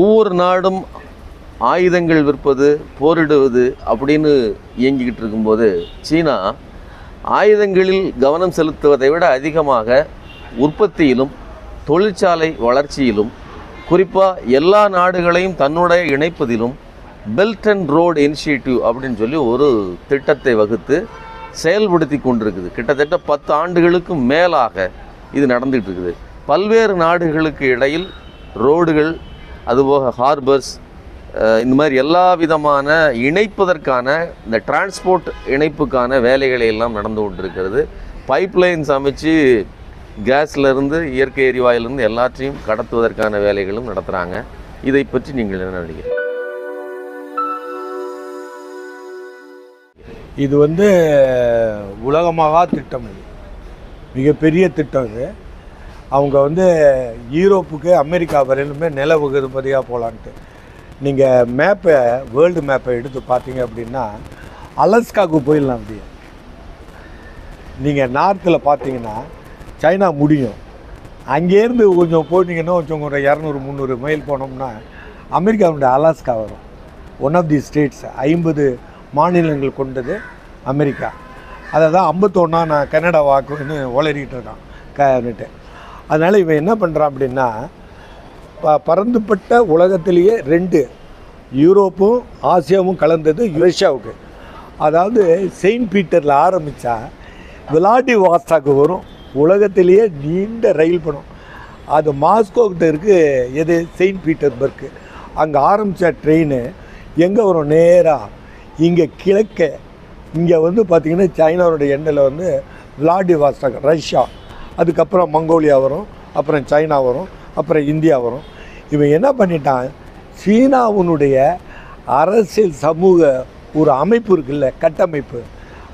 ஒவ்வொரு நாடும் ஆயுதங்கள் விற்பது போரிடுவது அப்படின்னு இயங்கிக்கிட்டு இருக்கும்போது சீனா ஆயுதங்களில் கவனம் செலுத்துவதை விட அதிகமாக உற்பத்தியிலும் தொழிற்சாலை வளர்ச்சியிலும் குறிப்பாக எல்லா நாடுகளையும் தன்னுடைய இணைப்பதிலும் பெல்ட் அண்ட் ரோடு இனிஷியேட்டிவ் அப்படின்னு சொல்லி ஒரு திட்டத்தை வகுத்து செயல்படுத்தி கொண்டிருக்குது. கிட்டத்தட்ட பத்து ஆண்டுகளுக்கும் மேலாக இது நடந்துகிட்டு இருக்குது. பல்வேறு நாடுகளுக்கு இடையில் ரோடுகள் அதுபோக ஹார்பர்ஸ் இந்த மாதிரி எல்லா விதமான இணைப்பதற்கான இந்த டிரான்ஸ்போர்ட் இணைப்புக்கான வேலைகளை எல்லாம் நடந்து கொண்டிருக்கிறது. பைப்லைன்ஸ் அமைச்சு கேஸ்லேருந்து இயற்கை எரிவாயிலிருந்து எல்லாத்தையும் கடத்துவதற்கான வேலைகளும் நடத்துகிறாங்க இதை பற்றி நீங்கள் என்ன நினைக்கிறீங்க? இது வந்து உலகமாக திட்டம் இது. மிகப்பெரிய திட்டம் இது. அவங்க வந்து யூரோப்புக்கு அமெரிக்கா வரையிலுமே நில வகுதிபதியாக போகலான்ட்டு நீங்கள் மேப்பை வேர்ல்டு மேப்பை எடுத்து பார்த்தீங்க அப்படின்னா அலஸ்காவுக்கு போயிடலாம் அப்படியே. நீங்கள் நார்த்தில் பார்த்தீங்கன்னா சைனா முடியும். அங்கேருந்து கொஞ்சம் போனீங்கன்னா கொஞ்சம் ஒரு இரநூறு முந்நூறு மைல் போனோம்னா அமெரிக்காவுடைய அலாஸ்கா வரும். ஒன் ஆஃப் தி ஸ்டேட்ஸ் ஐம்பது மாநிலங்கள் கொண்டது அமெரிக்கா. அதை தான் ஐம்பத்தொன்னா நான் கனடா வாக்குன்னு உளறிக்கிட்டு இருக்கான். கன்னுட்டு அதனால் இவன் என்ன பண்ணுறான் அப்படின்னா ப பறந்துபட்ட உலகத்திலேயே ரெண்டு யூரோப்பும் ஆசியாவும் கலந்தது ரஷ்யாவுக்கு. அதாவது செயின்ட் பீட்டரில் ஆரம்பித்தா விளாடி வாஸ்டாக்கு வரும். உலகத்திலேயே நீண்ட ரயில் படம் அது மாஸ்கோக்கிட்ட இருக்குது எது? Saint Petersburg. அங்கே ஆரம்பித்த ட்ரெயின் எங்கே வரும்? நேராக இங்கே கிழக்க. இங்கே வந்து பார்த்திங்கன்னா சைனாவுடைய எண்ணில் வந்து விளாடி வாஸ்டாக் ரஷ்யா. அதுக்கப்புறம் மங்கோலியா வரும் அப்புறம் சைனா வரும் அப்புறம் இந்தியா வரும். இவன் என்ன பண்ணிட்டான்? சீனாவுனுடைய அரசியல் சமூக ஒரு அமைப்பு இருக்குல்ல கட்டமைப்பு.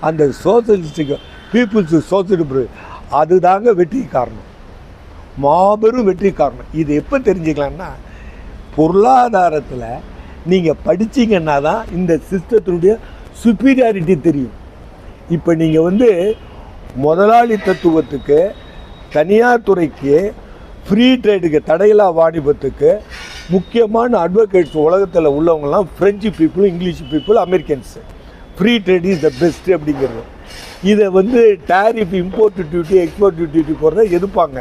அந்த சோசியலிஸ்டிக் பீப்புள்ஸ் சோசியலிஸ்ட் அதுதாங்க வெற்றி காரணம். மாபெரும் வெற்றி காரணம். இது எப்போ தெரிஞ்சுக்கலாம்னா பொருளாதாரத்தில் நீங்கள் படிச்சீங்கன்னா தான் இந்த சிஸ்டத்தினுடைய சுப்பீரியாரிட்டி தெரியும். இப்போ நீங்கள் வந்து முதலாளி தத்துவத்துக்கு தனியார் துறைக்கு ஃப்ரீ ட்ரேடுக்கு தடையில்லா வாணிபத்துக்கு முக்கியமான அட்வொகேட்ஸ் உலகத்தில் உள்ளவங்கலாம் French people English people Americans free trade is the best அப்படிங்கிறது. இதை வந்து tariff import duty export duty போகிறத எதிர்ப்பாங்க.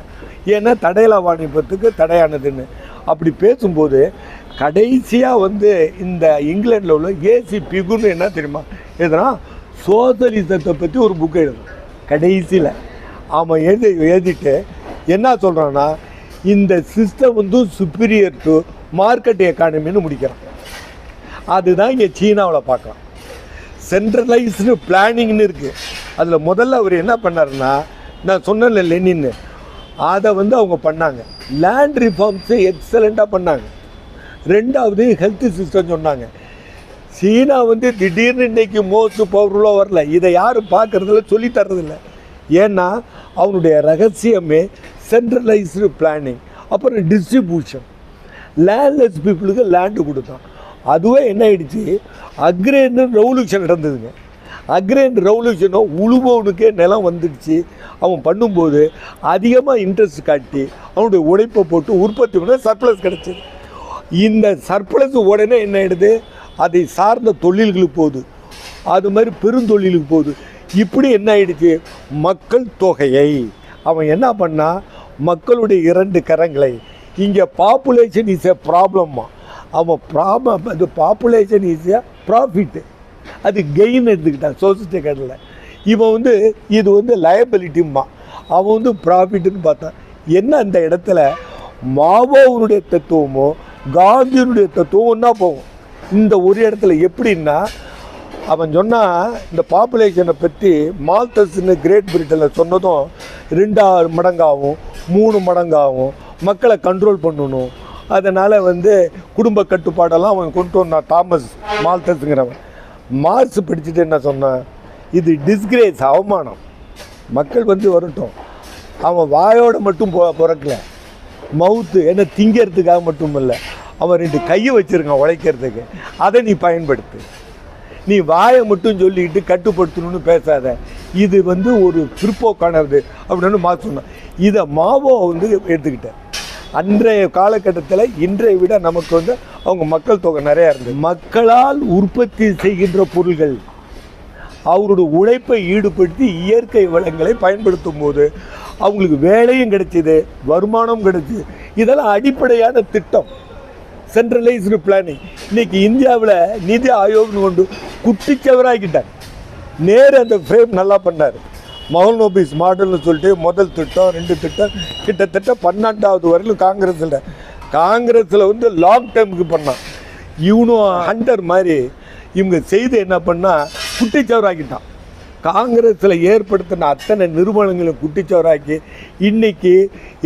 ஏன்னா தடையில்லா வாணிபத்துக்கு தடையானதுன்னு. அப்படி பேசும்போது கடைசியாக வந்து இந்த இங்கிலாண்டில் உள்ள ஏசி பிகுன்னு என்ன தெரியுமா? எதுனா சோசலிசத்தை பற்றி ஒரு புக் எழுதும். கடைசியில். அவன் எழுதி எழுதிட்டு என்ன சொல்கிறான்னா இந்த சிஸ்டம் வந்து சுப்பீரியர் டு மார்க்கெட் எக்கானமின்னு முடிக்கிறான். அதுதான் இங்கே சீனாவில் பார்க்கலாம். சென்ட்ரலைஸ்டு பிளானிங்னு இருக்குது அதில் முதல்ல அவர் என்ன பண்ணாருன்னா நான் சொன்னேன்ல லெனின்னு அதை வந்து அவங்க பண்ணாங்க. லேண்ட் ரிஃபார்ம்ஸு எக்ஸலண்ட்டாக பண்ணாங்க. ரெண்டாவது ஹெல்த் சிஸ்டம் சொன்னாங்க. சீனா வந்து திடீர்னு இன்னைக்கு மோஸ்ட் பவர்ஃபுல்லாக வரல. இதை யாரும் பார்க்குறதில்ல சொல்லி தர்றதில்லை. ஏன்னா அவனுடைய ரகசியமே சென்ட்ரலைஸ்டு பிளானிங் அப்புறம் டிஸ்ட்ரிபியூஷன் லேண்ட்லெஸ் பீப்புளுக்கு லேண்டு கொடுத்தான். அதுவே என்ன ஆயிடுச்சு? அக்ரேன் ரெவல்யூஷன் நடந்ததுங்க. அக்ரேன் ரெவல்யூஷனோ உழுபவனுக்கே நிலம் வந்துடுச்சு. அவன் பண்ணும்போது அதிகமாக இன்ட்ரெஸ்ட் காட்டி அவனுடைய உழைப்பை போட்டு உற்பத்தி பண்ண சர்ப்ளஸ் கிடச்சிது. இந்த சர்ப்ளஸ் உடனே என்ன ஆயிடுது? அதை சார்ந்த தொழில்களுக்கு போகுது. அது மாதிரி பெருந்தொழிலுக்கு போகுது. இப்படி என்ன ஆயிடுச்சு? மக்கள் தொகையை. அவன் என்ன பண்ணா? மக்களுடைய இரண்டு கரங்களை. இங்கே பாப்புலேஷன் இஸ் எ ப்ராப்ளம்மா அவன் ப்ராப்ளம் அது பாப்புலேஷன் இஸ் எ ப்ராஃபிட்டு அது கெயின் எடுத்துக்கிட்டான் சோசியல் கடலில் இவன் வந்து இது வந்து லயபிலிட்டிம்மா அவன் வந்து ப்ராஃபிட்டுன்னு பார்த்தான். என்ன அந்த இடத்துல? மாவோவனுடைய தத்துவமோ காந்தியினுடைய தத்துவம் ஒன்றா போகும். இந்த ஒரு இடத்துல எப்படின்னா அவன் சொன்னால் இந்த பாப்புலேஷனை பற்றி மால்தஸ்ன்னு கிரேட் பிரிட்டனில் சொன்னதும் ரெண்டாறு மடங்காகும் மூணு மடங்காகும் மக்களை கண்ட்ரோல் பண்ணணும். அதனால் வந்து குடும்ப கட்டுப்பாடெல்லாம் அவன் கொண்டு வந்தான் தாமஸ் மால்தஸ்ங்கிறவன் மார்ஸ் படிச்சுட்டு என்ன சொன்னான் இது டிஸ்கிரேஸ் அவமானம். மக்கள் வந்து வரட்டும். அவன் வாயோடு மட்டும் பொ பிறக்கல. மவுத்து என்ன திங்கிறதுக்காக மட்டும் இல்லை அவன் ரெண்டு கையை வச்சுருக்கான் உழைக்கிறதுக்கு. அதை நீ பயன்படுத்து. நீ வாயை மட்டும் சொல்லிக்கிட்டு கட்டுப்படுத்தணும்னு பேசாத. இது வந்து ஒரு பிற்போக்கானது அப்படின்னு மா சொன்னான் இதை மாவோ வந்து எடுத்துக்கிட்டேன் அன்றைய காலகட்டத்தில் இன்றைய விட நமக்கு வந்து அவங்க மக்கள் தொகை நிறையா இருந்தது. மக்களால் உற்பத்தி செய்கின்ற பொருள்கள் அவருடைய உழைப்பை ஈடுபடுத்தி இயற்கை வளங்களை பயன்படுத்தும் போது அவங்களுக்கு வேலையும் கிடைச்சிது வருமானம் கிடைச்சிது. இதெல்லாம் அடிப்படையான திட்டம். சென்ட்ரலைஸ்டு பிளானிங் இன்னைக்கு இந்தியாவில் நிதி ஆயோக்னு கொண்டு குட்டிச்சவராக்கிட்டாங்க நேரு அந்த ஃப்ரேம் நல்லா பண்ணார். மௌனோபிஸ் மாடல்னு சொல்லிட்டு முதல் திட்டம் ரெண்டு திட்டம் கிட்டத்தட்ட பன்னெண்டாவது வரையிலும் காங்கிரஸில். காங்கிரஸில் வந்து லாங் டேர்முக்கு பண்ணான். இவனும் ஹண்டர் மாதிரி இவங்க செய்து என்ன பண்ணால் குட்டிச்சவராக்கிட்டான். காங்கிரஸில் ஏற்படுத்தின அத்தனை நிறுவனங்களும் குட்டிச்சோராக்கி இன்னைக்கு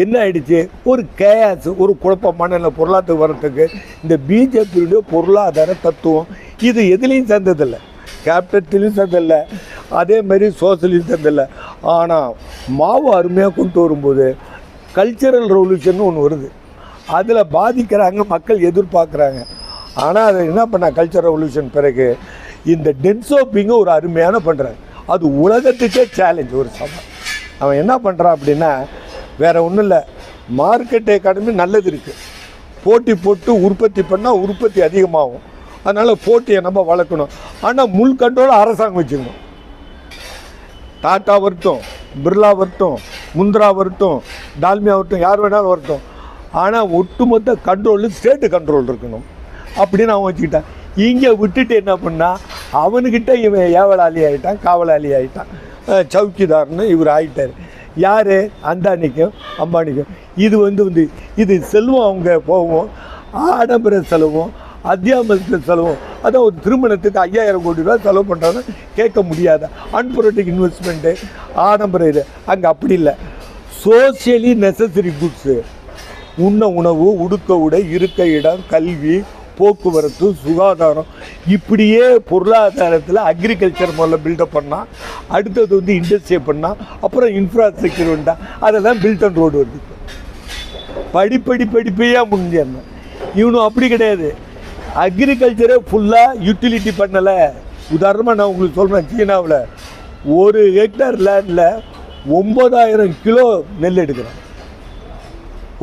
என்ன ஆயிடுச்சு? ஒரு கேஸ் ஒரு குழப்பமான நிலை பொருளாதார வரத்துக்கு இந்த பிஜேபியுடைய பொருளாதார தத்துவம் இது எதுலேயும் சேர்ந்ததில்லை. கேபிட்டலையும் சேர்ந்ததில்லை. அதே மாதிரி சோசியலையும் சேர்ந்ததில்லை. ஆனால் மாவு அருமையாக கொண்டு வரும்போது கல்ச்சரல் ரெவல்யூஷன் ஒன்று வருது. அதில் பாதிக்கிறாங்க மக்கள் எதிர்பார்க்குறாங்க. ஆனால் அதை என்ன பண்ண? கல்ச்சர் ரெவல்யூஷன் பிறகு இந்த டென்சோப்பிங்க ஒரு அருமையான பண்ணுறாங்க அது உலகத்துக்கே சேலஞ்ச் ஒரு சவால் அவன் என்ன பண்ணுறான் அப்படின்னா வேற ஒன்றும் இல்லை. மார்க்கெட்டை கடந்து நல்லது இருக்குது போட்டி போட்டு உற்பத்தி பண்ணால் உற்பத்தி அதிகமாகும். அதனால் போட்டியை நம்ம வளர்க்கணும். ஆனால் முள் கண்ட்ரோல் அரசாங்கம் வச்சுக்கணும் டாட்டா வரட்டும் பிர்லா வரட்டும் முந்திரா வரட்டும் டால்மியா வரட்டும் யார் வேணாலும் வரட்டும். ஆனால் ஒட்டுமொத்த கண்ட்ரோலு ஸ்டேட்டு கண்ட்ரோல் இருக்கணும். அப்படின்னு அவன் வச்சுக்கிட்டான். இங்கே விட்டுட்டு என்ன பண்ணால் அவனுக்கிட்ட இவன் ஏவலாளி ஆகிட்டான் காவலாளி ஆகிட்டான் சவுக்கிதார்னு இவர் ஆகிட்டார் யார்? அந்தானிக்கும் அம்பானிக்கும். இது வந்து வந்து இது செல்வம் அவங்க போவோம் ஆடம்பர செலவும் அத்தியாபத்திய செலவும். அதான் ஒரு திருமணத்துக்கு ஐயாயிரம் கோடி ரூபா செலவு பண்ணுறாங்க கேட்க முடியாத. அன்ப்ரொடக்டிவ் இன்வெஸ்ட்மெண்ட்டு ஆடம்பர இது. அங்கே அப்படி இல்லை. சோசியலி நெசசரி குட்ஸு உண்ண உணவு உடுக்க உடை இருக்க இடம் கல்வி போக்குவரத்து சுகாதாரம் இப்படியே பொருளாதாரத்தில் அக்ரிகல்ச்சர் முதல்ல பில்டப் பண்ணால் அடுத்தது வந்து இண்டஸ்ட்ரியை பண்ணால் அப்புறம் இன்ஃப்ராஸ்ட்ரக்சர் உண்டா அதெல்லாம் பில்ட் அண்ட் ரோடு வருது படிப்படி படிப்பையாக முடிஞ்சிடணும். இவனும் அப்படி கிடையாது. அக்ரிகல்ச்சரை ஃபுல்லாக யூட்டிலிட்டி பண்ணலை. உதாரணமாக நான் உங்களுக்கு சொல்கிறேன் சீனாவில். ஒரு ஹெக்டர் லேண்டில் ஒம்பதாயிரம் கிலோ நெல் எடுக்கிறான்.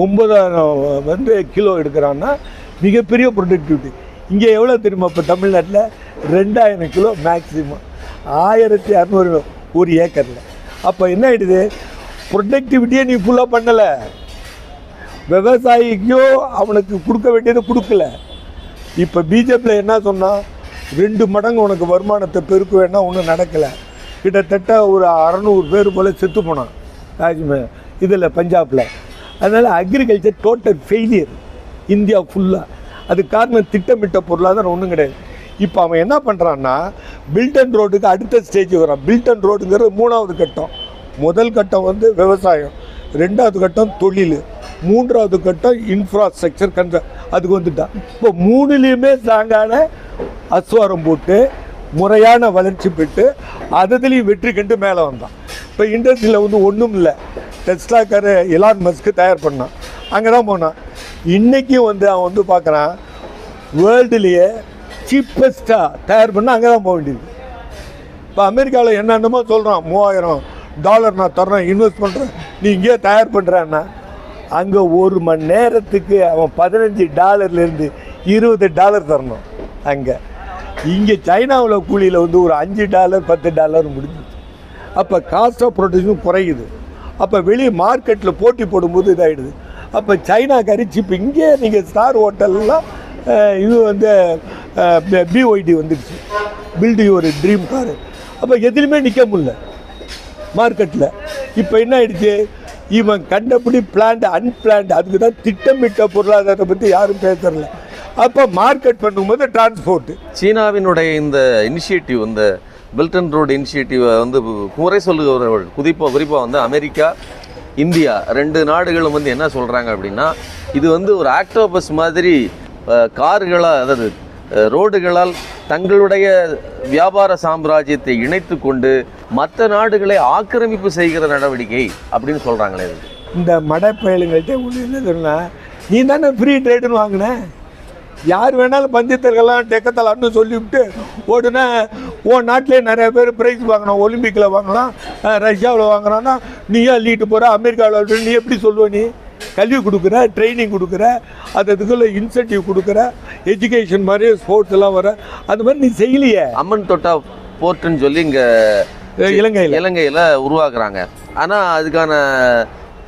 ஒம்பதாயிரம் வந்து கிலோ எடுக்கிறான்னா மிகப்பெரிய ப்ரொடக்டிவிட்டி இங்கே எவ்வளோ தெரியுமா இப்போ தமிழ்நாட்டில்? ரெண்டாயிரம் கிலோ மேக்ஸிமம் ஆயிரத்தி அறநூறு ஒரு ஏக்கரில். அப்போ என்ன ஆகிடுது ப்ரொடக்டிவிட்டியே நீ ஃபுல்லாக பண்ணலை. விவசாயிக்கோ அவனுக்கு கொடுக்க வேண்டியதை கொடுக்கல. இப்போ பிஜேபியில் என்ன சொன்னால் ரெண்டு மடங்கு உனக்கு வருமானத்தை பெருக்க வேணா ஒன்றும் நடக்கலை. கிட்டத்தட்ட ஒரு அறநூறு பேர் போல் செத்து போனான். காஷ்மீர் இதில் பஞ்சாபில். அதனால் அக்ரிகல்ச்சர் டோட்டல் ஃபெயிலியர் இந்தியா ஃபுல்லாக அது காரணம் திட்டமிட்ட பொருளாதாரம் ஒன்றும் கிடையாது. இப்போ அவன் என்ன பண்ணுறான்னா பில்டன் ரோடுக்கு அடுத்த ஸ்டேஜ் வரான். பில்டன் ரோடுங்கிறது மூணாவது கட்டம். முதல் கட்டம் வந்து விவசாயம். ரெண்டாவது கட்டம் தொழில். மூன்றாவது கட்டம் இன்ஃப்ராஸ்ட்ரக்சர் கன்ச அதுக்கு வந்துட்டான். இப்போ மூணுலேயுமே ஸ்ட்ராங்கான அஸ்வாரம் போட்டு முறையான வளர்ச்சி பெற்று அதுலேயும் வெற்றி கண்டு மேலே வந்தான். இப்போ இண்டஸ்ட்ரியில் வந்து ஒன்றும் இல்லை. டெஸ்லாக்கார எலான் மஸ்க்கு தயார் பண்ணான். அங்கே தான் போனான். இன்றைக்கும் வந்து அவன் வந்து பார்க்குறான் வேர்ல்டுலேயே சீப்பஸ்ட்டாக தயார் பண்ண அங்கே தான் போக வேண்டியது. இப்போ அமெரிக்காவில் என்னென்னமோ சொல்கிறான் மூவாயிரம் டாலர் நான் தர்றேன் இன்வெஸ்ட் பண்ணுறேன் நீ இங்கேயே தயார் பண்ணுறான்னா அங்கே ஒரு மணி நேரத்துக்கு அவன் பதினஞ்சு டாலர்லேருந்து இருபது டாலர் தரணும் அங்கே. இங்கே சைனாவில் கூலியில் வந்து ஒரு அஞ்சு டாலர் பத்து டாலர் முடிஞ்சிச்சு அப்போ காஸ்ட் ஆஃப் ப்ரொடக்ஷனும் குறையுது. அப்போ வெளியே மார்க்கெட்டில் போட்டி போடும்போது இதாகிடுது அப்போ சைனாக்காரி இப்போ இங்கே நீங்கள் ஸ்டார் ஹோட்டல்லாம் இது வந்து பிஒய்டி வந்துடுச்சு பில்டு ஒரு ட்ரீம் காரு அப்போ எதுலேயுமே நிற்க முடியல. மார்க்கெட்டில் இப்போ என்ன ஆயிடுச்சு? இவன் கண்டபடி பிளான்டு அன்பிளான்டு அதுக்கு தான் திட்டமிட்ட பொருளாதாரத்தை பற்றி யாரும் பேசுறல அப்போ மார்க்கெட் பண்ணும்போது டிரான்ஸ்போர்ட்டு சீனாவினுடைய இந்த இனிஷியேட்டிவ் இந்த பில்டன் அண்ட் ரோடு இனிஷியேட்டிவை வந்து குறை சொல்லுகிறவர்கள் குறிப்பாக குறிப்பாக வந்து அமெரிக்கா இந்தியா ரெண்டு நாடுகளும் வந்து என்ன சொல்கிறாங்க அப்படின்னா இது வந்து ஒரு ஆக்டோபஸ் மாதிரி அஹ், கார்களால் அதாவது ரோடுகளால் தங்களுடைய வியாபார சாம்ராஜ்யத்தை இணைத்து கொண்டு மற்ற நாடுகளை ஆக்கிரமிப்பு செய்கிற நடவடிக்கை அப்படின்னு சொல்கிறாங்களே இந்த மடப்பயலுங்கள்கிட்ட ஒன்று என்ன சொன்னா நீ தானே ஃப்ரீ ட்ரேடுன்னு வாங்கினேன் யார் வேணாலும் பந்தயத்திற்கெல்லாம் டெக்கத்தலாம்னு சொல்லிவிட்டு ஓடுனா உன் நாட்டிலே நிறைய பேர் ப்ரைஸ் வாங்கணும் ஒலிம்பிக்கில் வாங்கலாம் ரஷ்யாவில் வாங்குறான்னா நீ ஏன் லீட்டு போகிற அமெரிக்காவில் நீ எப்படி சொல்லுவ நீ? கல்வி கொடுக்குற ட்ரைனிங் கொடுக்குற அது இதுக்குள்ள இன்சென்டிவ் கொடுக்குற எஜுகேஷன் மாதிரி ஸ்போர்ட்ஸ் எல்லாம் வர அந்த மாதிரி நீ செய்யலையே. அம்மன் தொட்டா போர்ட்டுன்னு சொல்லி இங்கே இலங்கையில். இலங்கையில் உருவாக்குறாங்க. ஆனால் அதுக்கான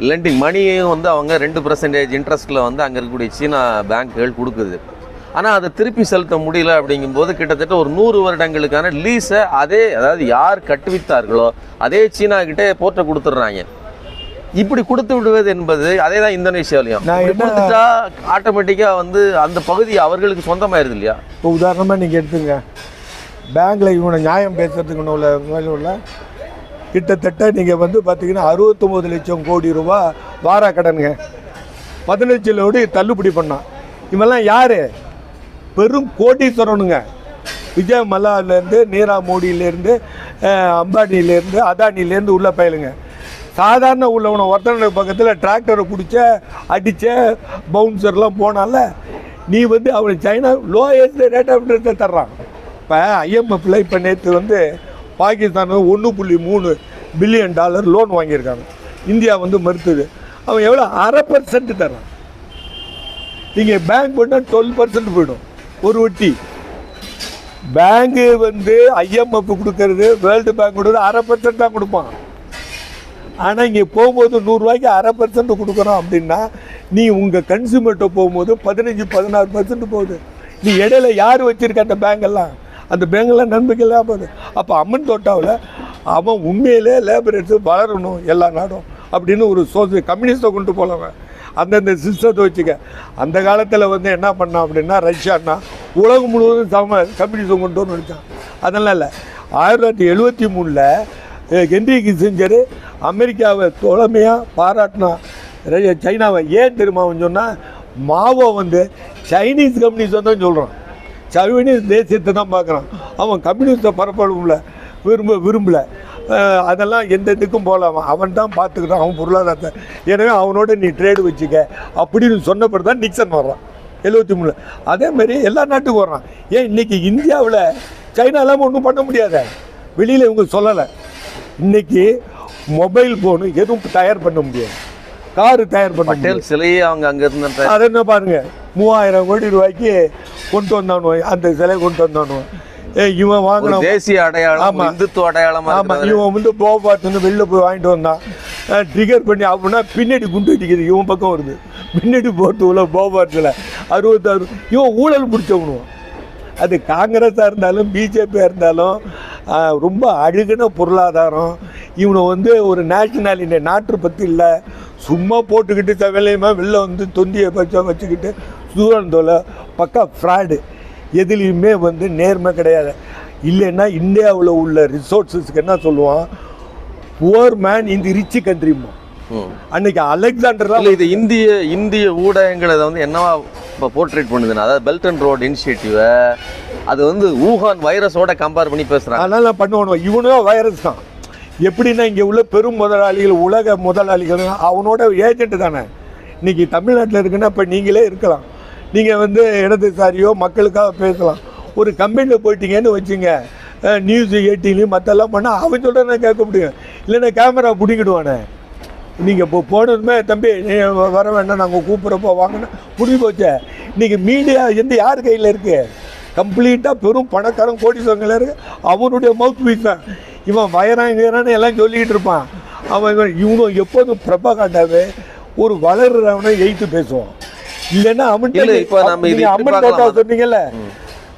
லெண்டிங் மணியையும் வந்து அவங்க ரெண்டு பர்சன்டேஜ் இன்ட்ரெஸ்ட்டில் வந்து அங்கே இருக்கக்கூடிய சீனா பேங்க்குகள் கொடுக்குது. ஆனால் அதை திருப்பி செலுத்த முடியல அப்படிங்கும்போது கிட்டத்தட்ட ஒரு நூறு வருடங்களுக்கான லீஸை அதே அதாவது யார் கட்டுவித்தார்களோ அதே சீனா கிட்டே கொடுத்துட்றாங்க. இப்படி கொடுத்து விடுவது என்பது அதே தான் இந்தோனேஷியாலையும் கொடுத்துட்டா ஆட்டோமேட்டிக்காக வந்து அந்த பகுதி அவர்களுக்கு சொந்தமாயிருது இல்லையா? இப்போ உதாரணமாக நீங்கள் எடுத்துங்க. பேங்க்கில் இவனை நியாயம் பேசுறதுக்கு உள்ள உள்ள கிட்டத்தட்ட நீங்கள் வந்து பார்த்தீங்கன்னா அறுபத்தொம்போது லட்சம் கோடி ரூபா வாரா கடனுங்க பதினஞ்சு லோடு தள்ளுபடி பண்ணான். இவெல்லாம் யார்? பெரும் கோடீஸ்வரனுங்க. விஜய் மல்லாலேருந்து நீரா மோடியிலேருந்து அம்பானிலேருந்து அதானிலேருந்து உள்ள பயலுங்க. சாதாரண உள்ளவனை ஒருத்தனுடைய பக்கத்தில் டிராக்டரை பிடிச்ச அடித்த பவுன்சர்லாம் போனால நீ வந்து அவனுக்கு சைனா லோயஸ்ட் ரேட் ஆஃப் இன்ட்ரெஸ்ட்டை தர்றான். இப்போ ஐஎம்எஃப்ல இப்போ நேற்று வந்து பாகிஸ்தான் ஒன்று புள்ளி மூணு பில்லியன் டாலர் லோன் வாங்கியிருக்காங்க. இந்தியா வந்து மறுத்தது. அவன் எவ்வளோ அரை பர்சன்ட் தர்றான். நீங்கள் பேங்க் போட்டால் டுவெல் பர்சன்ட் போயிடும். ஒரு வட்டி. பேங்கு வந்து ஐஎம்எஃப் கொடுக்கறது வேர்ல்டு பேங்க் கொடுக்குறது அரை பர்சன்ட் தான் கொடுப்பான். ஆனால் இங்கே போகும்போது நூறுரூவாய்க்கு அரை பர்சன்ட் கொடுக்குறோம் அப்படின்னா நீ உங்கள் கன்சியூமர்கிட்ட போகும்போது பதினஞ்சு பதினாறு பர்சன்ட் போகுது. நீ இடையில யார் வச்சிருக்க அந்த பேங்கெல்லாம் அந்த பேங்கெல்லாம் நம்பிக்கை இல்லாம போகுது. அப்போ அம்மன் தோட்டாவில் அவன் உண்மையிலே லேபர் எடுத்து வளரணும் எல்லா நாடும் அப்படின்னு ஒரு சோசியல் கம்யூனிஸ்ட்டை கொண்டு போலவன் அந்தந்த சிஸ்டத்தை வச்சுக்க. அந்த காலத்தில் வந்து என்ன பண்ணான் அப்படின்னா ரஷ்யான்னா உலகம் முழுவதும் சம கம்யூனிசம் கொண்டு வந்து நினச்சான் அதெல்லாம் இல்லை. ஆயிரத்தி தொள்ளாயிரத்தி எழுபத்தி மூணில் ஹென்ரி கிசிஞ்சர் அமெரிக்காவை தோழமையாக பாராட்டினா சைனாவை. ஏன் தெரியுமா சொன்னால் மாவோ வந்து சைனீஸ் கம்யூனிஸ்டம் தான் சொல்கிறான் சைனீஸ் தேசியத்தை தான் பார்க்குறான். அவன் கம்யூனிஸ்ட்டை பரப்பணும்ல. விரும்ப விரும்பல. அதெல்லாம் எந்த இதுக்கும் போகலாம். அவன் தான் பார்த்துக்கிட்டான் அவன் பொருளாதாரத்தை. எனவே அவனோட நீ ட்ரேடு வச்சுக்க. அப்படின்னு சொன்னப்படி தான் நிக்சன் வர்றான். எழுபத்தி மூணில். அதே மாதிரி எல்லா நாட்டுக்கும் வர்றான். ஏன் இன்னைக்கு இந்தியாவில் சைனா இல்லாமல் ஒன்றும் பண்ண முடியாத? வெளியில் இவங்க சொல்லலை. இன்னைக்கு மொபைல் ஃபோனு எதுவும் தயார் பண்ண முடியாது. காரு தயார் பண்ண பட்டேல் சிலையே அவங்க அங்கே இருந்த அதை என்ன பாருங்க? மூவாயிரம் கோடி ரூபாய்க்கு கொண்டு வந்தானோ? அந்த சிலை கொண்டு வந்தானோ? ஏ இவன் வாங்கின தேசிய அடையாளம் ஆமா. இந்துத்துவ அடையாளமா இருக்கிறது. இவன் வந்து போபாத்துன்னு வெளில போய் வாங்கிட்டு வந்தான். ட்ரிகர் பண்ணி அப்படின்னா பின்னாடி குண்டு அடிக்குது இவன் பக்கம் வருது. பின்னாடி போட்டு உள்ள போபாத்தில் அறுபத்தாறு இவன் ஊழல் பிடிச்சவனும் அது காங்கிரஸாக இருந்தாலும் பிஜேபியாக இருந்தாலும் ரொம்ப அழுகின பொருளாதாரம். இவனை வந்து ஒரு நேஷனாலிட்டி நாட்டு பற்றி இல்லை. சும்மா போட்டுக்கிட்டு தவிலையுமா வெளில வந்து தொந்தியை பச்சா வச்சுக்கிட்டு சூழந்தோலை பக்கா ஃப்ராடு எதுலேயுமே வந்து நேர்மை கிடையாது. இல்லைன்னா இந்தியாவில் உள்ள ரிசோர்ஸஸ்க்கு என்ன சொல்லுவான்? புவர் மேன் இந்த ரிச் கண்ட்ரிமா. அன்னைக்கு அலெக்சாண்டர்லாம் இல்ல இது இந்திய இந்திய ஊடகங்கள் அதை வந்து என்னவா இப்போ போர்ட்ரேட் பண்ணுதுன்னா அதாவது பெல்ட் அண்ட் ரோட் இனிஷியேட்டிவை அது வந்து ஊகான் வைரஸோட கம்பேர் பண்ணி பேசுறாங்க. அதனால நான் பண்ணுவானு. இவனும் வைரஸ் தான். எப்படின்னா இங்கே உள்ள பெரும் முதலாளிகள் உலக முதலாளிகள் அவனோட ஏஜென்ட் தானே. இன்னைக்கு தமிழ்நாட்டில் இருக்குன்னா இப்போ நீங்களே இருக்கலாம். நீங்கள் வந்து இடதுசாரியோ மக்களுக்காக பேசலாம். ஒரு கம்பெனியில் போயிட்டீங்கன்னு வச்சுங்க நியூஸ் எயிட்டிலையும் மற்றெல்லாம் பண்ணால் அவன் சொல்கிறத கேட்க முடியும். இல்லைன்னா கேமரா பிடிக்கிடுவானே நீங்கள் இப்போ போனதுமே தம்பி வர வேண்டாம் நாங்கள் கூப்பிட்றப்போ வாங்கினா முடிஞ்சு போச்சே. இன்றைக்கி மீடியா எந்த யார் கையில் இருக்குது கம்ப்ளீட்டாக பெரும் பணக்காரன் கோடீஸ்வரங்கள இருக்கு. அவனுடைய மவுத் பீஸ் தான். இவன் வயறாங்கிறான்னு எல்லாம் சொல்லிக்கிட்டு இருப்பான். அவன் இவன் இவனும் எப்போதும் பிரபா காட்டாவே ஒரு வளர்கிறவனை எய்த்து பேசுவான். இல்லைன்னா இப்ப நம்ம இது அம்மன்? தோட்டா சொன்னீங்கல்ல?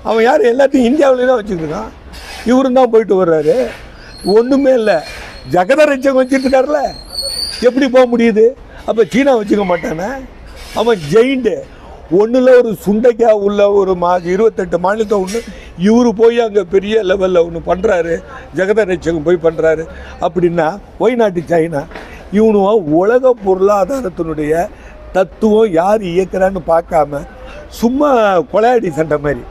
அவன் யார்? எல்லாத்தையும் இந்தியாவிலே தான் வச்சுருக்கான் இவரும் தான் போயிட்டு வர்றாரு. ஒன்றுமே இல்லை. ஜெகதரட்சகம் வச்சுட்டு இருக்காருல எப்படி போக முடியுது? அப்போ சீனா வச்சுக்க மாட்டானே. அவன் ஜெயிண்டு ஒன்றில் ஒரு சுண்டைக்காய் உள்ள ஒரு மா இருபத்தெட்டு மாநிலத்தை ஒன்று இவர் போய் அங்கே பெரிய லெவலில் ஒன்று பண்ணுறாரு ஜெகதரட்சகம் போய் பண்ணுறாரு அப்படின்னா ஒய் நாட்டு சைனா இவனும் உலக பொருளாதாரத்தினுடைய தத்துவம் யார் இயக்குறான்னு பார்க்காம சும்மா கொலையாடி சண்டை மாதிரி.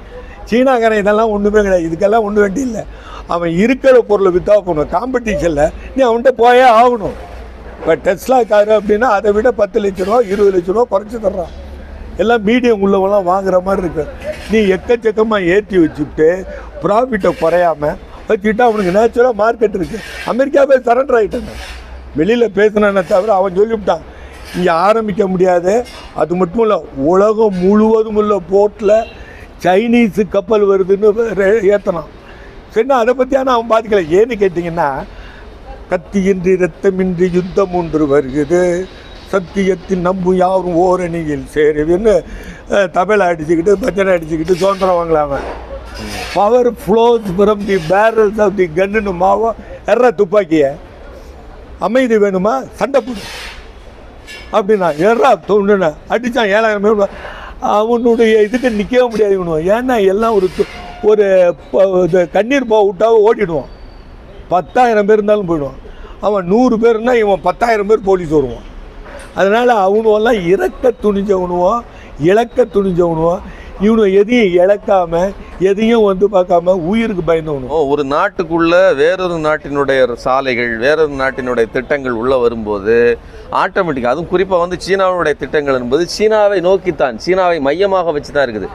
சீனாக்காரன் இதெல்லாம் ஒன்றுமே கிடையாது. இதுக்கெல்லாம் ஒன்றும் வேண்டியில்லை அவன் இருக்கிற பொருளை விற்றா போகணும் காம்படிஷனில் நீ அவன்கிட்ட போயே ஆகணும். இப்போ டெஸ்லா காரு அப்படின்னா அதை விட பத்து லட்ச ரூபா இருபது லட்ச ரூபா குறைச்சி தர்றான். எல்லாம் மீடியம் உள்ளவெல்லாம் வாங்குற மாதிரி இருக்கு. நீ எக்கச்சக்கமாக ஏற்றி வச்சுட்டு ப்ராஃபிட்டை குறையாம வச்சுக்கிட்டா அவனுக்கு நேச்சுரலாக மார்க்கெட் இருக்குது அமெரிக்காவே சரண்டர் ஆகிட்டாங்க வெளியில் பேசினானே தவிர அவன் சொல்லிவிட்டான். இங்கே ஆரம்பிக்க முடியாது. அது மட்டும் இல்லை உலகம் முழுவதும் உள்ள போர்ட்டில் சைனீஸு கப்பல் வருதுன்னு ஏற்றணும் சரிண்ணா அதை பற்றி ஆனால் அவன் பாதிக்கல. ஏன்னு கேட்டிங்கன்னா கத்தியின்றி ரத்தமின்றி யுத்தம் ஒன்று வருகிறது. சத்தியத்தின் நம்பும் யாரும் ஓரணியில் சேருதுன்னு தமிழ் தமிழை அடிச்சுக்கிட்டு பச்சனை அடிச்சுக்கிட்டு சுதந்திரம் power flows from the barrels of the கன்னுன்னு Mao எற துப்பாக்கியை. அமைதி வேணுமா? சண்டை போடும் அப்படின்னா ஏறா தோணுன அடித்தான் ஏழாயிரம் பேர். அவனுடைய இதுக்கு நிற்கவே முடியாது இவனும் ஏன்னா எல்லாம் ஒரு ஒரு இது கண்ணீர் போக விட்டாவ ஓடிடுவான். பத்தாயிரம் பேர் இருந்தாலும் போயிடுவான். அவன் நூறு பேர்னா இவன் பத்தாயிரம் பேர் போலீஸ் வருவான். அதனால் அவனுவெல்லாம் இறக்க துணிஞ்சவனுவோ இழக்க துணிஞ்சவனுவோ இவனு எதையும் இழக்காம எதையும் வந்து பார்க்காம உயிருக்கு பயந்தவனும் ஓ ஒரு நாட்டுக்குள்ள வேறொரு நாட்டினுடைய சாலைகள் வேறொரு நாட்டினுடைய திட்டங்கள் உள்ள வரும்போது ஆட்டோமேட்டிக்காக அதுவும் குறிப்பாக வந்து சீனாவுடைய திட்டங்கள் என்பது சீனாவை நோக்கித்தான் சீனாவை மையமாக வச்சு தான் இருக்குது.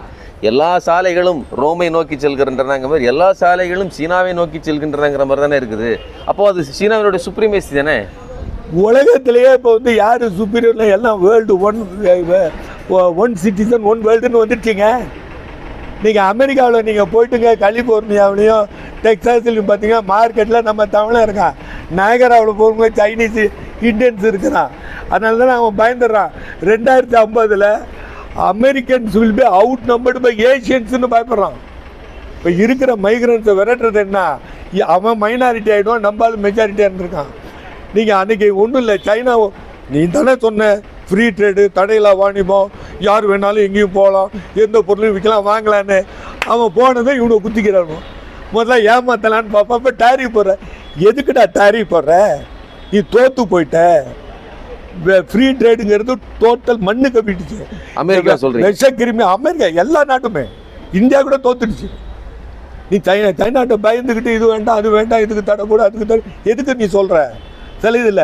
எல்லா சாலைகளும் ரோமை நோக்கி செல்கின்றனங்க மாதிரி எல்லா சாலைகளும் சீனாவை நோக்கி செல்கின்றனங்கிற மாதிரி தானே இருக்குது. அப்போ அது சீனாவினுடைய சுப்ரீமேசி தானே? உலகத்திலேயே இப்போ வந்து யார் சுப்பீரியர்ல எல்லாம் world one one citizen one வேர்ல்டுன்னு வந்துடுச்சிங்க நீங்கள் அமெரிக்காவில் நீங்கள் போயிட்டுங்க கலிஃபோர்னியாவிலையும் டெக்ஸாஸ்லையும் பார்த்தீங்கன்னா மார்க்கெட்டில் நம்ம தமிழன் இருக்கான். நாயகராவில் போகிறவங்க சைனீஸு இண்டியன்ஸ் இருக்கிறான் அதனால தான் அவன் பயந்துடுறான். ரெண்டாயிரத்தி ஐம்பதில் Americans will be outnumbered by ஏஷியன்ஸ்னு பயப்படுறான். இப்போ இருக்கிற மைக்ரன்ஸை விரட்டுறது என்ன? அவன் மைனாரிட்டி ஆகிடுவான் நம்மளால மெஜாரிட்டியாக இருந்திருக்கான் நீங்கள் அன்றைக்கி ஒன்றும் இல்லை சைனா நீ தானே சொன்ன ஃப்ரீ ட்ரேடு தடையில்லா வாணிபம் யார் வேணாலும் எங்கேயும் போகலாம். எந்த பொருளையும் விற்கலாம் வாங்கலான்னு. அவன் போனதை இவனை குத்திக்கிறானோ. முதல்ல ஏமாத்தலான்னு பார்ப்பா இப்போ டேரி போடுற. எதுக்குடா டேரி போடுற? நீ தோத்து போயிட்ட. ஃப்ரீ ட்ரேடுங்கிறது டோட்டல் மண்ணு கப்பிட்டுச்சு அமெரிக்கா சொல்றீங்க. விஷக்கிருமி அமெரிக்கா எல்லா நாட்டுமே. இந்தியா கூட தோத்துடுச்சு. நீ சைனா சைனாட்ட பயந்துக்கிட்டு இது வேண்டாம் அது வேண்டாம் இதுக்கு தடை கூட அதுக்கு தடை. எதுக்கு நீ சொல்கிற சில இதில்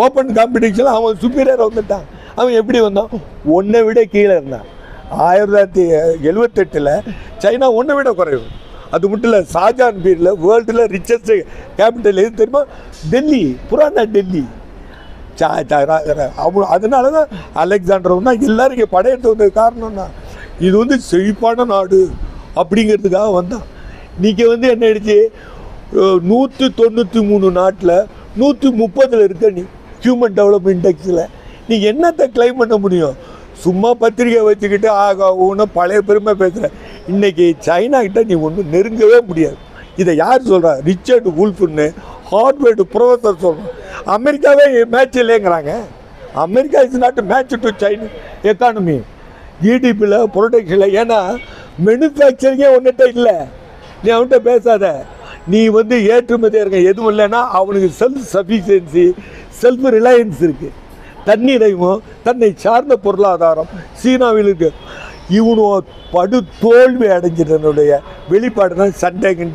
ஓப்பன் காம்படிஷன் அவன் சுப்பீரியர் வந்துட்டான். அவன் எப்படி வந்தான்? ஒன்றை விட கீழே இருந்தான். ஆயிரத்தி தொள்ளாயிரத்தி எழுவத்தெட்டில் சைனா ஒன்றை விட குறைவு. அது மட்டும் இல்லை ஷாஜான் பீரியடில் வேர்ல்டில் ரிச்சஸ்ட் கேபிட்டல் எது தெரியுமா? டெல்லி புராணா டெல்லி. சா அவ அதனால தான் அலெக்சாண்டர் தான் எல்லாரும் இங்கே படையெடுத்து வந்தது காரணம் தான் இது வந்து செழிப்பான நாடு அப்படிங்கிறதுக்காக வந்தான். இன்றைக்கி வந்து என்ன ஆயிடுச்சு? நூற்றி தொண்ணூற்றி மூணு நாட்டில் நூற்றி முப்பதில் இருக்க நீ ஹியூமன் டெவலப்மெண்ட் இண்டெக்ஸில் நீ என்னத்தை கிளைம் பண்ண முடியும்? சும்மா பத்திரிக்கை வச்சுக்கிட்டு ஆகா ஒன்று பழைய பெருமை பேசுகிற இன்றைக்கி சைனாக்கிட்ட நீ ஒன்றும் நெருங்கவே முடியாது. இதை யார் சொல்கிறா ரிச்சர்டு உல்ஃப்னு ஹார்ட்வேர்டு ப்ரொஃபஸர் சொல்கிறோம் அமெரிக்காவே match இல்லைங்கிறாங்க. America is not match to China economy ஜிடிபியில் ப்ரொடக்ஷனில் ஏன்னா மேனுஃபேக்சரிங்கே ஒன்றுகிட்ட இல்லை. நீ அவன்கிட்ட பேசாத. நீ வந்து ஏற்றுமதி இருக்க எதுவும் இல்லைன்னா அவனுக்கு செல்ஃப் சஃபிஷியன்சி செல்ஃப் ரிலையன்ஸ் இருக்குது தன்னிறைவும் தன்னை சார்ந்த பொருளாதாரம் சீனாவில் இருக்கு. இவனும் படு தோல்வி அடைஞ்சிட்டனுடைய வெளிப்பாடுனா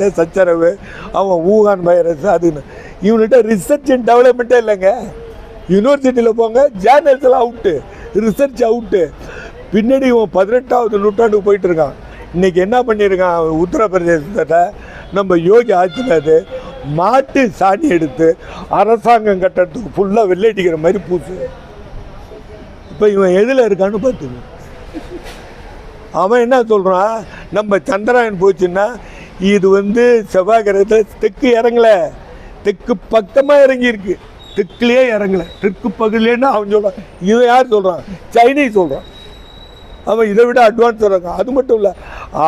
தான் சச்சரவு அவன் ஊகான் வைரஸ் அதுன்னு இவன்கிட்ட ரிசர்ச் அண்ட் டெவலப்மெண்ட்டே இல்லைங்க. யூனிவர்சிட்டியில் போங்க ஜேர்னல்ஸில் அவுட்டு ரிசர்ச் அவுட்டு பின்னாடி இவன் பதினெட்டாவது நூற்றாண்டுக்கு போயிட்டு இருக்கான். இன்னைக்கு என்ன பண்ணியிருக்கான் உத்தரப்பிரதேசத்தில்? நம்ம யோகி ஆட்சினாரு மாட்டு சாணி எடுத்து அரசாங்கம் கட்டறதுக்கு ஃபுல்லாக வெள்ளையடிக்கிற மாதிரி பூசு. இப்போ இவன் எதில் இருக்கான்னு பார்த்துக்கோ அவன் என்ன சொல்கிறான் நம்ம சந்திராயன் போச்சுன்னா இது வந்து செவ்வாய் கிரகத்தில் தெற்கு இறங்கல. தெற்கு பக்கமாக இறங்கியிருக்கு. தெற்குலேயே இறங்கல. தெற்கு பகுதியிலேன்னு அவன் சொல்கிறான் இவன் யார் சொல்கிறான் சைனீஸ் சொல்கிறான் அவன் இதை விட அட்வான்ஸ் இருக்கான் அது மட்டும் இல்லை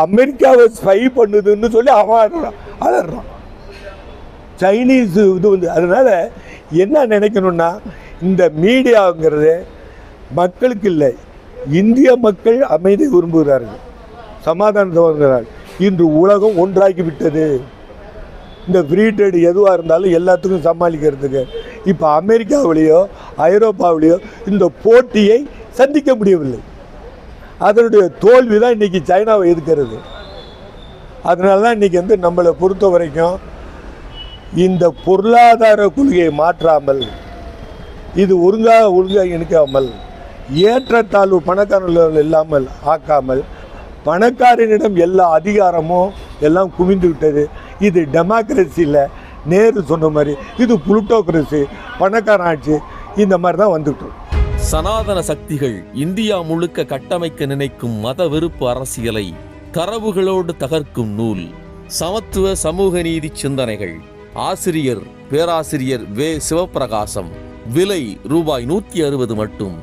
அமெரிக்காவை ஸ்பை பண்ணுதுன்னு சொல்லி அவன் அலறான். சைனீஸ் இது வந்து அதனால் என்ன நினைக்கணும்னா இந்த மீடியாங்கிறது மக்களுக்கு இல்லை. இந்திய மக்கள் அமைதி விரும்புகிறார்கள். சமாதானத்தை விரும்புகிறார்கள் இன்று உலகம் ஒன்றாகி விட்டது இந்த ஃப்ரீ ட்ரேடு எதுவாக இருந்தாலும் எல்லாத்துக்கும் சமாளிக்கிறதுக்கு. இப்போ அமெரிக்காவிலேயோ ஐரோப்பாவிலேயோ இந்த போட்டியை சந்திக்க முடியவில்லை. அதனுடைய தோல்வி தான் இன்றைக்கி சைனாவை எதுக்கிறது அதனால தான் இன்றைக்கி வந்து நம்மளை பொறுத்த வரைக்கும் இந்த பொருளாதார கொள்கையை மாற்றாமல் இது ஒழுங்காக ஒழுங்காக இணைக்காமல் ஏற்றத்தாழ்வு பணக்காரர்கள் இல்லாமல் ஆக்காமல் பணக்காரனிடம் எல்லா அதிகாரமும் எல்லாம் குவிந்து விட்டது இது டெமோக்ரஸியில் நேரு சொன்ன மாதிரி இது புளுட்டோக்ரஸி பணக்காரன் ஆட்சி இந்த மாதிரி தான் வந்துட்டு சனாதன சக்திகள் இந்தியா முழுக்க கட்டமைக்க நினைக்கும் மத வெறுப்பு அரசியலை தரவுகளோடு தகர்க்கும் நூல். சமத்துவ சமூக நீதி சிந்தனைகள். ஆசிரியர் பேராசிரியர் வே. சிவப்பிரகாசம். விலை ரூபாய் நூற்றி அறுபது மட்டும்.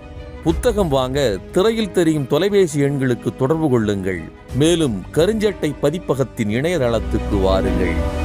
புத்தகம் வாங்க திரையில் தெரியும் தொலைபேசி எண்களுக்கு தொடர்பு கொள்ளுங்கள். மேலும் கருஞ்சட்டை பதிப்பகத்தின் இணையதளத்துக்கு வாருங்கள்.